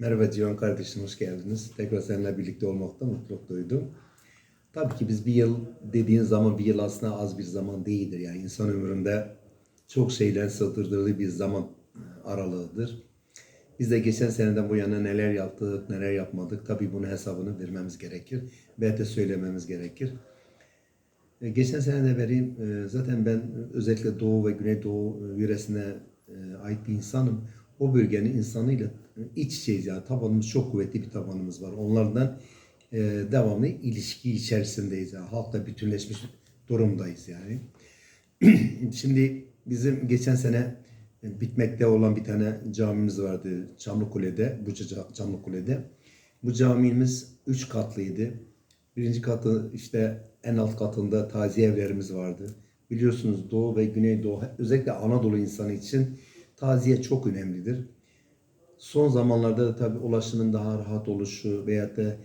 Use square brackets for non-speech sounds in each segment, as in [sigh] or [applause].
Merhaba Civan kardeşim, hoş geldiniz. Tekrar seninle birlikte olmakta mutluluk duydum. Tabii ki biz bir yıl dediğin zaman bir yıl aslında az bir zaman değildir. Yani insan ömründe çok şeyden sığdırdığı bir zaman aralığıdır. Biz de geçen seneden bu yana neler yaptık, neler yapmadık. Tabii bunun hesabını vermemiz gerekir. Ve de söylememiz gerekir. E, Geçen seneden beri e, zaten ben özellikle Doğu ve Güneydoğu e, yöresine e, ait bir insanım. O bölgenin insanıyla e, iç içeyiz yani tabanımız çok kuvvetli bir tabanımız var. Onlardan e, devamlı ilişki içerisindeyiz. Yani halkla bütünleşmiş durumdayız yani. [clears throat] Şimdi bizim geçen sene e, bitmekte olan bir tane camimiz vardı Çamlıkule'de, Buca Ca- Çamlıkule'de. Bu camimiz üç katlıydı. Birinci katı işte en alt katında taziye evlerimiz vardı. Biliyorsunuz Doğu ve Güneydoğu özellikle Anadolu insanı için taziye çok önemlidir. Son zamanlarda da tabii ulaşımın daha rahat oluşu veyahut da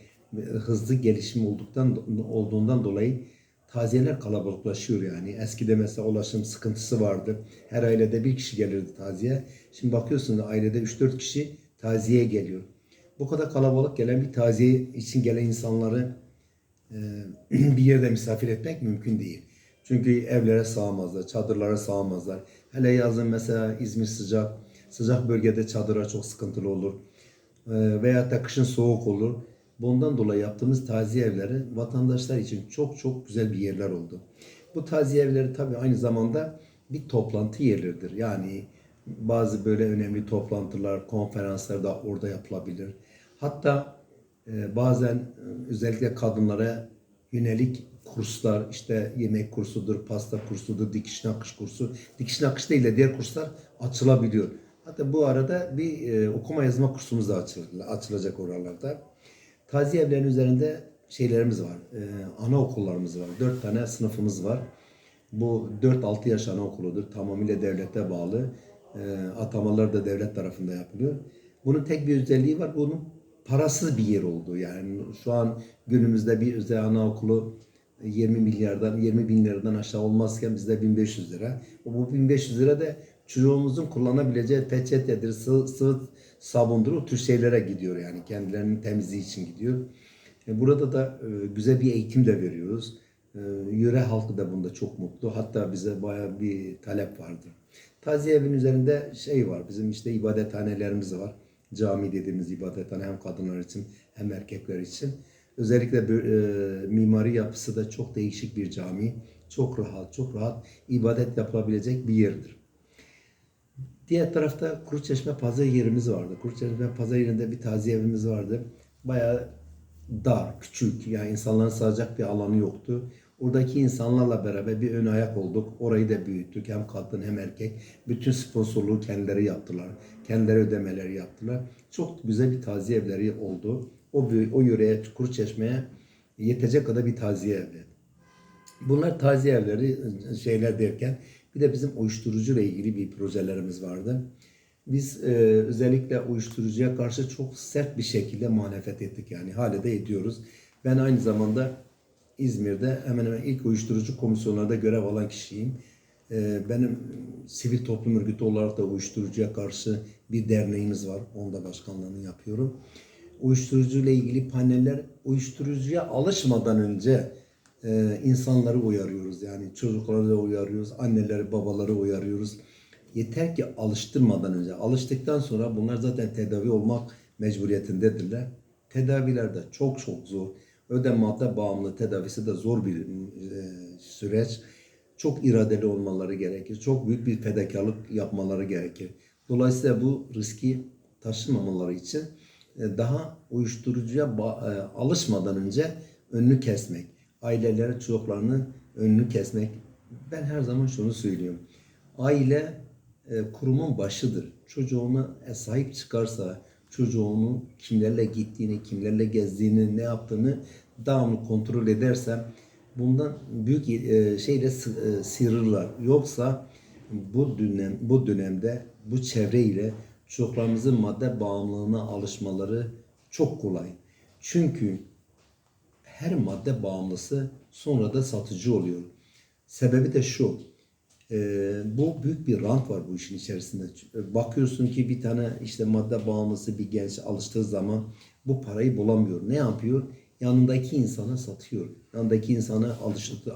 hızlı gelişim olduktan olduğundan dolayı taziyeler kalabalıklaşıyor yani. Eskide mesela ulaşım sıkıntısı vardı. Her ailede bir kişi gelirdi taziye. Şimdi bakıyorsunuz ailede 3-4 kişi taziyeye geliyor. Bu kadar kalabalık gelen bir taziye için gelen insanları e, [clears throat] bir yerde misafir etmek mümkün değil. Çünkü evlere sığamazlar, çadırlara sığamazlar. Hele yazın mesela İzmir sıcak, sıcak bölgede çadıra çok sıkıntılı olur. E, veyahut da kışın soğuk olur. Bundan dolayı yaptığımız taziye evleri vatandaşlar için çok çok güzel bir yerler oldu. Bu taziye evleri tabii aynı zamanda bir toplantı yerleridir. Yani bazı böyle önemli toplantılar, konferanslar da orada yapılabilir. Hatta e, bazen e, özellikle kadınlara yönelik kurslar, işte yemek kursudur, pasta kursudur, dikiş nakış kursu, dikiş nakış değil de diğer kurslar açılabiliyor. Hatta bu arada bir e, okuma yazma kursumuz da açıl- açılacak oralarda. Taziye evlerinin üzerinde şeylerimiz var, e, anaokullarımız var. Dört tane sınıfımız var. Bu 4-6 yaş anaokuludur. Tamamıyla devlete bağlı. E, atamalar da devlet tarafında yapılıyor. Bunun tek bir özelliği var. Bunun parasız bir yer olduğu. Yani şu an günümüzde bir özel anaokulu 20 milyardan 20 bin liradan aşağı olmazken bizde 1500 lira. Bu 1500 lira da çocuğumuzun kullanabileceği peçetedir, sıvı, sıvı sabundur o tür şeylere gidiyor yani kendilerinin temizliği için gidiyor. E, Burada da e, güzel bir eğitim de veriyoruz. E, Yöre halkı da bunda çok mutlu. Hatta bize bayağı bir talep vardı. Taziye evinin üzerinde şey var. Bizim işte ibadethanelerimiz var. Cami dediğimiz ibadethane hem kadınlar için hem erkekler için. Özellikle bö- e, mimari yapısı da çok değişik bir cami. Çok rahat, çok rahat ibadet yapılabilecek bir yerdir. Diğer tarafta Kuruçeşme pazar yerimiz vardı. Kuruçeşme pazar yerinde bir taziye evimiz vardı. Bayağı dar, küçük yani insanların sığacak bir alanı yoktu. Oradaki insanlarla beraber bir ön ayak olduk. Orayı da büyüttük. Hem kadın hem erkek. Bütün sponsorluğu kendileri yaptılar. Kendileri ödemeleri yaptılar. Çok güzel bir taziye evleri oldu. O, o yöreye, Kuruçeşme'ye yetecek kadar bir taziye evi. Bunlar taziye evleri şeyler derken bir de bizim uyuşturucu ile ilgili bir projelerimiz vardı. Biz e, özellikle uyuşturucuya karşı çok sert bir şekilde muhalefet ettik yani hala da ediyoruz. Ben aynı zamanda İzmir'de hemen hemen ilk uyuşturucu komisyonlarda görev alan kişiyim. E, benim sivil toplum örgütü olarak da uyuşturucuya karşı bir derneğimiz var. Onda başkanlığını yapıyorum. Uyuşturucu ile ilgili paneller uyuşturucuya alışmadan önce e, insanları uyarıyoruz. Yani çocukları da uyarıyoruz, anneleri, babaları uyarıyoruz. Yeter ki alıştırmadan önce, alıştıktan sonra bunlar zaten tedavi olmak mecburiyetindedirler. Tedaviler de çok çok zor. Ödem madde bağımlı tedavisi de zor bir e, süreç. Çok iradeli olmaları gerekir. Çok büyük bir fedakarlık yapmaları gerekir. Dolayısıyla bu riski taşımamaları için e, daha uyuşturucuya e, alışmadan önce önünü kesmek, ailelerin çocuklarının önünü kesmek. Ben her zaman şunu söylüyorum. Aile e, kurumun başıdır. Çocuğuna e, sahip çıkarsa, çocuğunun kimlerle gittiğini, kimlerle gezdiğini, ne yaptığını devamlı kontrol ederse bundan büyük e, şeyle e, sıyrılırlar. Yoksa bu dönem bu dönemde bu çevreyle çocuklarımızın madde bağımlılığına alışmaları çok kolay. Çünkü her madde bağımlısı sonra da satıcı oluyor. Sebebi de şu. Ee, bu büyük bir rant var bu işin içerisinde. Bakıyorsun ki bir tane işte madde bağımlısı bir genç alıştığı zaman bu parayı bulamıyor. Ne yapıyor? Yanındaki insana satıyor. Yanındaki insanı alıştırıp,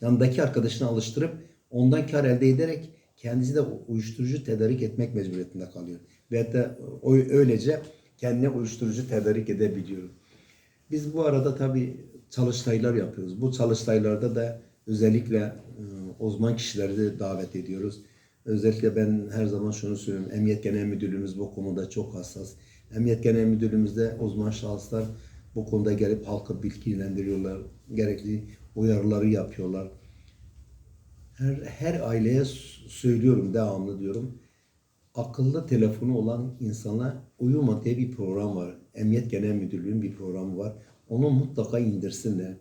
yanındaki arkadaşını alıştırıp ondan kar elde ederek kendisi de uyuşturucu tedarik etmek mecburiyetinde kalıyor. Ve de o öylece kendine uyuşturucu tedarik edebiliyor. Biz bu arada tabii çalıştaylar yapıyoruz. Bu çalıştaylarda da özellikle e, uzman kişileri de davet ediyoruz. Özellikle ben her zaman şunu söylüyorum. Emniyet Genel Müdürlüğümüz bu konuda çok hassas. Emniyet Genel Müdürlüğümüzde uzman şahıslar bu konuda gelip halkı bilgilendiriyorlar. Gerekli uyarıları yapıyorlar. Her, her aileye söylüyorum, devamlı diyorum. Akıllı telefonu olan insana Uyuma diye bir program var. Emniyet Genel Müdürlüğü'nün bir programı var. Onu mutlaka indirsinler.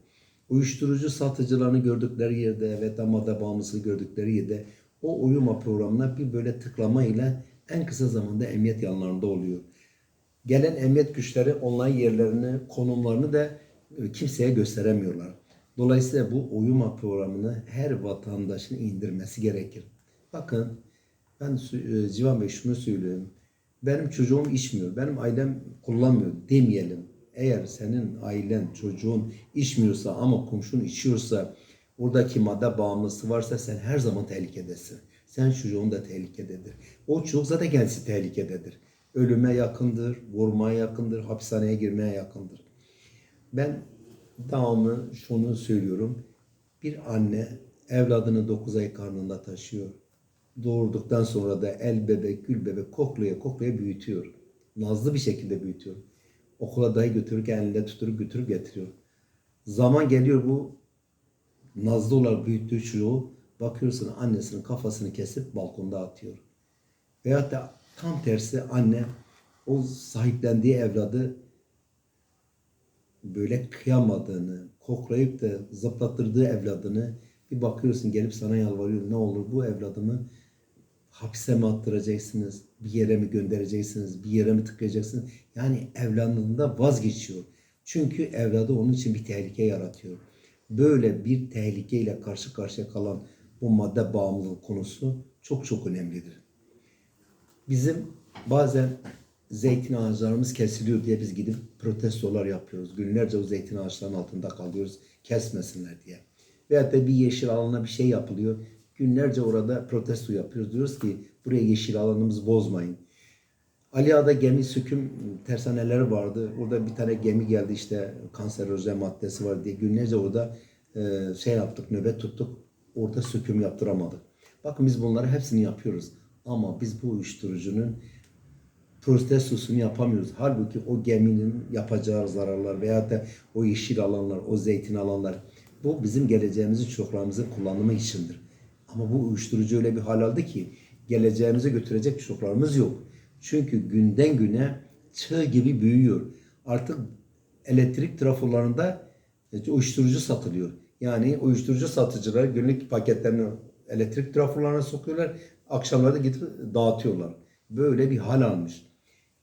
Uyuşturucu satıcılarını gördükleri yerde ve damada bağımlısı gördükleri yerde o uyuma programına bir böyle tıklama ile en kısa zamanda emniyet yanlarında oluyor. Gelen emniyet güçleri online yerlerini, konumlarını da e, kimseye gösteremiyorlar. Dolayısıyla bu uyuma programını her vatandaşın indirmesi gerekir. Bakın ben sü- e, Civan Bey şunu söylüyorum. Benim çocuğum içmiyor, benim ailem kullanmıyor demeyelim. Eğer senin ailen, çocuğun içmiyorsa ama komşun içiyorsa, oradaki madde bağımlısı varsa sen her zaman tehlikedesin. Sen çocuğun da tehlikededir. O çocuk zaten kendisi tehlikededir. Ölüme yakındır, vurmaya yakındır, hapishaneye girmeye yakındır. Ben devamlı şunu söylüyorum. Bir anne evladını 9 ay karnında taşıyor. Doğurduktan sonra da el bebek, gül bebek koklaya koklaya büyütüyor. Nazlı bir şekilde büyütüyor. Okula dahi götürürken elinde tutup götürüp getiriyor. Zaman geliyor bu nazlı olarak büyüttüğü çocuğu bakıyorsun annesinin kafasını kesip balkonda atıyor. Veyahut da tam tersi anne o sahiplendiği evladı böyle kıyamadığını, koklayıp da zıplattırdığı evladını bir bakıyorsun gelip sana yalvarıyor. Ne olur bu evladımı hapse mi attıracaksınız, bir yere mi göndereceksiniz, bir yere mi tıkayacaksınız? Yani evladından vazgeçiyor. Çünkü evladı onun için bir tehlike yaratıyor. Böyle bir tehlikeyle karşı karşıya kalan bu madde bağımlılığı konusu çok çok önemlidir. Bizim bazen zeytin ağaçlarımız kesiliyor diye biz gidip protestolar yapıyoruz. Günlerce o zeytin ağaçlarının altında kalıyoruz kesmesinler diye. Veyahut da bir yeşil alana bir şey yapılıyor. Günlerce orada protesto yapıyoruz. Diyoruz ki buraya yeşil alanımızı bozmayın. Ali Ağa'da gemi söküm tersaneleri vardı. Orada bir tane gemi geldi işte kanserojen maddesi var diye. Günlerce orada e, şey yaptık, nöbet tuttuk. Orada söküm yaptıramadık. Bakın biz bunları hepsini yapıyoruz. Ama biz bu uyuşturucunun protestosunu yapamıyoruz. Halbuki o geminin yapacağı zararlar veya da o yeşil alanlar, o zeytin alanlar bu bizim geleceğimizi çocuklarımızın kullanımı içindir. Ama bu uyuşturucu öyle bir hal aldı ki geleceğimize götürecek çocuklarımız yok. Çünkü günden güne çığ gibi büyüyor. Artık elektrik trafolarında e, uyuşturucu satılıyor. Yani uyuşturucu satıcılar günlük paketlerini elektrik trafolarına sokuyorlar. Akşamları da gidip dağıtıyorlar. Böyle bir hal almış.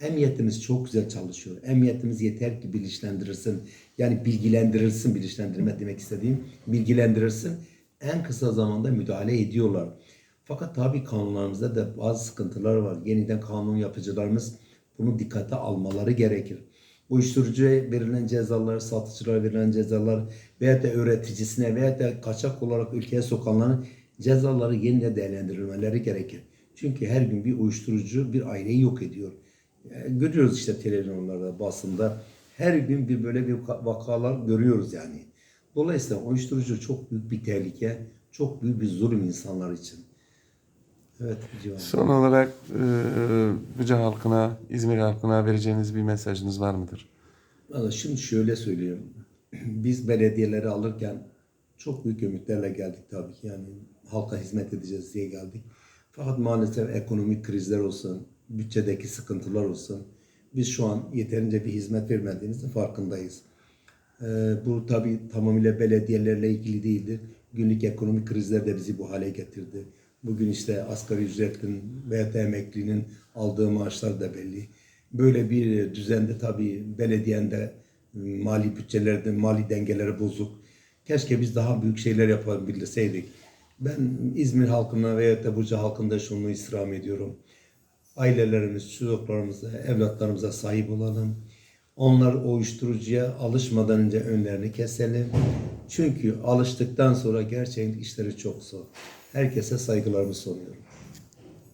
Emniyetimiz çok güzel çalışıyor. Emniyetimiz yeter ki bilinçlendirilsin. Yani bilgilendirilsin, bilinçlendirme demek istediğim. Bilgilendirilsin. En kısa zamanda müdahale ediyorlar. Fakat tabii kanunlarımızda da bazı sıkıntılar var. Yeniden kanun yapıcılarımız bunu dikkate almaları gerekir. Uyuşturucuya verilen cezalar, satıcılara verilen cezalar veya da öğreticisine veya da kaçak olarak ülkeye sokanların cezaları yeniden değerlendirilmeleri gerekir. Çünkü her gün bir uyuşturucu bir aileyi yok ediyor. E, Görüyoruz işte televizyonlarda, basında. Her gün bir böyle bir vaka- vakalar görüyoruz yani. Dolayısıyla uyuşturucu çok büyük bir tehlike, çok büyük bir zulüm insanlar için. Evet, Civan. Son olarak e, Buca halkına, İzmir halkına vereceğiniz bir mesajınız var mıdır? Valla şimdi şöyle söyleyeyim. [clears throat] Biz belediyeleri alırken çok büyük ümitlerle geldik tabii ki. Yani halka hizmet edeceğiz diye geldik. Fakat maalesef ekonomik krizler olsun, bütçedeki sıkıntılar olsun. Biz şu an yeterince bir hizmet vermediğimizin farkındayız. Ee, bu tabii tamamıyla belediyelerle ilgili değildir. Günlük ekonomik krizler de bizi bu hale getirdi. Bugün işte asgari ücretin veya emeklinin aldığı maaşlar da belli. Böyle bir düzende tabii belediyenin de mali bütçelerde mali dengeleri bozuk. Keşke biz daha büyük şeyler yapabilseydik. Ben İzmir halkına veyahut da Burcu halkında şunu istirham ediyorum. Ailelerimiz, çocuklarımıza, evlatlarımıza sahip olalım. Onlar uyuşturucuya alışmadan önce önlerini keselim. Çünkü alıştıktan sonra gerçekten işleri çok zor. Herkese saygılarımı sunuyorum.